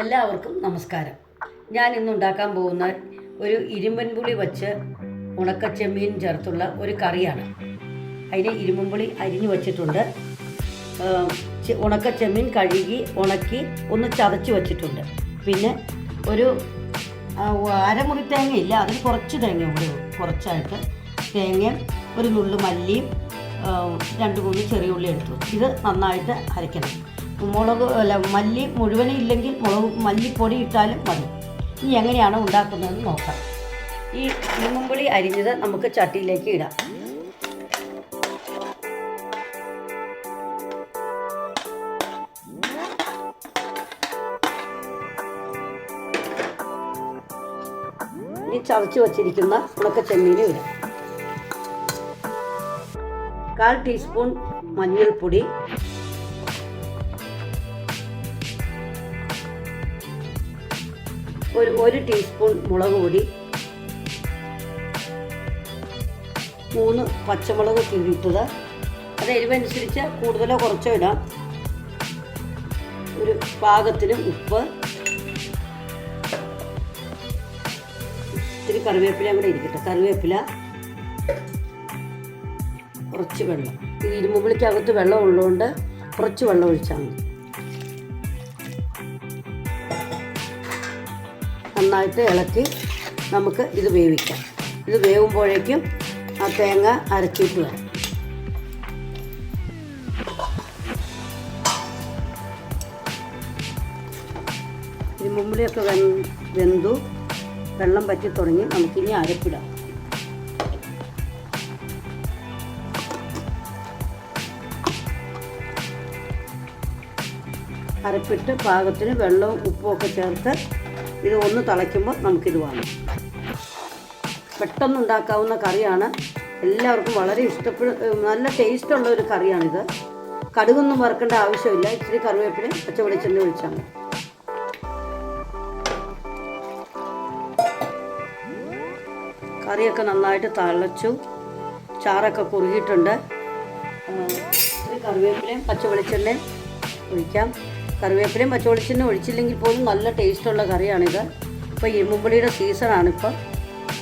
എല്ലാവർക്കും നമസ്കാരം. ഞാൻ ഇന്ന് ഉണ്ടാക്കാൻ പോകുന്ന ഒരു ഇരുമ്പൻ പുളി വച്ച് ഉണക്കച്ചെമ്മീൻ ചേർത്തുള്ള ഒരു കറിയാണ്. അതിന് ഇരുമ്പൻ പുളി അരിഞ്ഞു വച്ചിട്ടുണ്ട്. ഉണക്ക ചെമ്മീൻ കഴുകി ഉണക്കി ഒന്ന് ചതച്ച് വച്ചിട്ടുണ്ട്. പിന്നെ ഒരു അരമുറി തേങ്ങയില്ല അതിൽ കുറച്ച് തേങ്ങ കൂടെ കുറച്ചായിട്ട് തേങ്ങയും ഒരു നുള്ളു മല്ലിയും രണ്ട് മൂന്ന് ചെറിയ ഉള്ളി എടുത്തു. ഇത് നന്നായിട്ട് അരയ്ക്കണം. മുളക് അല്ല മല്ലി മുഴുവനും ഇല്ലെങ്കിൽ മുളക് മല്ലിപ്പൊടി ഇട്ടാലും മതി. ഇനി എങ്ങനെയാണ് ഉണ്ടാക്കുന്നതെന്ന് നോക്കാം. ഈ ഇരുമ്പുളി അരിഞ്ഞത് നമുക്ക് ചട്ടിയിലേക്ക് ഇടാം. ചതച്ച് വച്ചിരിക്കുന്ന ഉണക്ക ചെമ്മീനും ഇടാം. കാൽ ടീസ്പൂൺ മഞ്ഞൾപ്പൊടി ഒരു ഒരു ടീസ്പൂൺ മുളക് പൊടി. മൂന്ന് പച്ചമുളക് കീറിയിട്ടത് അത് എരിവനുസരിച്ച് കൂടുതലോ കുറച്ചോ ഇടാം. ഒരു പാകത്തിന് ഉപ്പ്. ഇത്തിരി കറിവേപ്പില കൂടെ ഇരിക്കട്ടെ. കറിവേപ്പില. കുറച്ച് വെള്ളം. ഈ ഇരുമ്പുളിക്കകത്ത് വെള്ളം ഉള്ളതുകൊണ്ട് കുറച്ച് വെള്ളം ഒഴിച്ചാൽ മതി. നന്നായിട്ട് ഇളക്കി നമുക്ക് ഇത് വേവിക്കാം. ഇത് വേവുമ്പോഴേക്കും ആ തേങ്ങ അരച്ചിട്ട് വരാം. ഇരുമ്പുള്ളിയൊക്കെ വെ വെന്തു വെള്ളം പറ്റി തുടങ്ങി നമുക്കിനി അരപ്പിടാം. അരപ്പിട്ട് പാകത്തിന് വെള്ളവും ഉപ്പും ഒക്കെ ചേർത്ത് ഇത് ഒന്ന് തിളയ്ക്കുമ്പോൾ നമുക്കിത് വാങ്ങാം. പെട്ടെന്ന് ഉണ്ടാക്കാവുന്ന കറിയാണ്. എല്ലാവർക്കും വളരെ ഇഷ്ടപ്പെടു നല്ല ടേസ്റ്റ് ഉള്ള ഒരു കറിയാണിത്. കടുകൊന്നും വറുക്കേണ്ട ആവശ്യമില്ല. ഇച്ചിരി കറിവേപ്പിന് പച്ച വെളിച്ചെണ്ണ ഒഴിച്ചാൽ മതി. കറിയൊക്കെ നന്നായിട്ട് തിളച്ചു. ചാറൊക്കെ കുറുകിയിട്ടുണ്ട്. ഇച്ചിരി കറിവേപ്പിലയും പച്ച വെളിച്ചെണ്ണയും ഒഴിക്കാം. കറിവേപ്പിലയും പച്ചവെളിച്ചെണ്ണ ഒഴിച്ചില്ലെങ്കിൽ പോലും നല്ല ടേസ്റ്റുള്ള കറിയാണിത്. ഇപ്പോൾ ഇരുമ്പുളിയുടെ സീസണാണിപ്പോൾ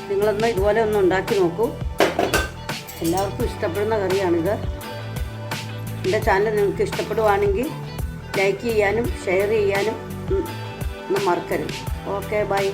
നിങ്ങളൊന്ന് ഇതുപോലെ ഒന്ന് ഉണ്ടാക്കി നോക്കൂ. എല്ലാവർക്കും ഇഷ്ടപ്പെടുന്ന കറിയാണിത്. എന്റെ ചാനൽ നിങ്ങൾക്ക് ഇഷ്ടപ്പെടുവാണെങ്കിൽ ലൈക്ക് ചെയ്യാനും ഷെയർ ചെയ്യാനും ഒന്നും മറക്കരുത്. Okay bye